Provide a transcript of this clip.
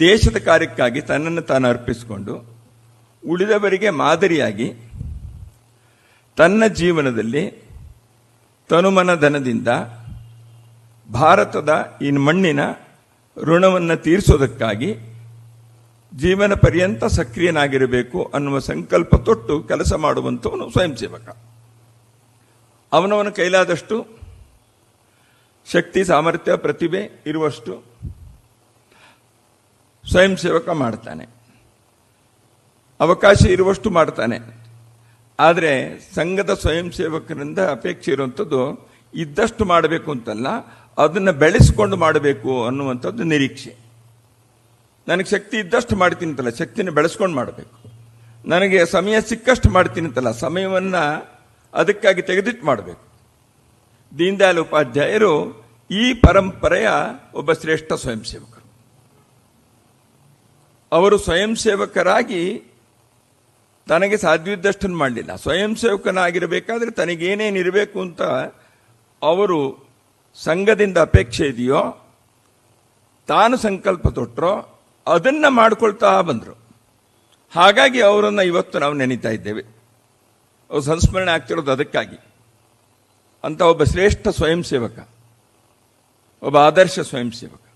ದೇಶದ ಕಾರ್ಯಕ್ಕಾಗಿ ತನ್ನನ್ನು ತಾನು ಅರ್ಪಿಸಿಕೊಂಡು ಉಳಿದವರಿಗೆ ಮಾದರಿಯಾಗಿ ತನ್ನ ಜೀವನದಲ್ಲಿ ತನುಮನ ಧನದಿಂದ ಭಾರತದ ಈ ಮಣ್ಣಿನ ಋಣವನ್ನು ತೀರಿಸೋದಕ್ಕಾಗಿ ಜೀವನ ಪರ್ಯಂತ ಸಕ್ರಿಯನಾಗಿರಬೇಕು ಅನ್ನುವ ಸಂಕಲ್ಪ ತೊಟ್ಟು ಕೆಲಸ ಮಾಡುವಂಥವನು ಸ್ವಯಂ ಸೇವಕ ಅವನವನ ಕೈಲಾದಷ್ಟು ಶಕ್ತಿ, ಸಾಮರ್ಥ್ಯ, ಪ್ರತಿಭೆ ಇರುವಷ್ಟು ಸ್ವಯಂ ಸೇವಕ ಮಾಡ್ತಾನೆ. ಅವಕಾಶ ಇರುವಷ್ಟು ಮಾಡ್ತಾನೆ. ಆದರೆ ಸಂಘದ ಸ್ವಯಂ ಸೇವಕರಿಂದ ಅಪೇಕ್ಷೆ ಇರುವಂಥದ್ದು ಇದ್ದಷ್ಟು ಮಾಡಬೇಕು ಅಂತಲ್ಲ, ಅದನ್ನು ಬೆಳೆಸಿಕೊಂಡು ಮಾಡಬೇಕು ಅನ್ನುವಂಥದ್ದು ನಿರೀಕ್ಷೆ. ನನಗೆ ಶಕ್ತಿ ಇದ್ದಷ್ಟು ಮಾಡ್ತೀನಿ ಅಂತಲ್ಲ, ಶಕ್ತಿನ ಬೆಳೆಸ್ಕೊಂಡು ಮಾಡಬೇಕು. ನನಗೆ ಸಮಯ ಸಿಕ್ಕಷ್ಟು ಮಾಡ್ತೀನಿ ಅಂತಲ್ಲ, ಸಮಯವನ್ನು ಅದಕ್ಕಾಗಿ ತೆಗೆದಿಟ್ಟು ಮಾಡಬೇಕು. ದೀನದಯಾಳ್ ಉಪಾಧ್ಯಾಯರು ಈ ಪರಂಪರೆಯ ಒಬ್ಬ ಶ್ರೇಷ್ಠ ಸ್ವಯಂ ಸೇವಕರು ಅವರು ಸ್ವಯಂ ಸೇವಕರಾಗಿ ತನಗೆ ಸಾಧ್ಯವಿದ್ದಷ್ಟನ್ನು ಮಾಡಲಿಲ್ಲ. ಸ್ವಯಂ ಸೇವಕನಾಗಿರಬೇಕಾದ್ರೆ ತನಗೇನೇನಿರಬೇಕು ಅಂತ ಅವರು ಸಂಘದಿಂದ ಅಪೇಕ್ಷೆ ಇದೆಯೋ, ತಾನು ಸಂಕಲ್ಪ ತೊಟ್ಟರೋ ಅದನ್ನು ಮಾಡಿಕೊಳ್ತಾ ಬಂದರು. ಹಾಗಾಗಿ ಅವರನ್ನು ಇವತ್ತು ನಾವು ನೆನೀತಾ ಇದ್ದೇವೆ. ಅವ್ರು ಸಂಸ್ಮರಣೆ ಆಗ್ತಿರೋದು ಅದಕ್ಕಾಗಿ. ಅಂತ ಒಬ್ಬ ಶ್ರೇಷ್ಠ ಸ್ವಯಂ ಸೇವಕ, ಒಬ್ಬ ಆದರ್ಶ ಸ್ವಯಂ ಸೇವಕ.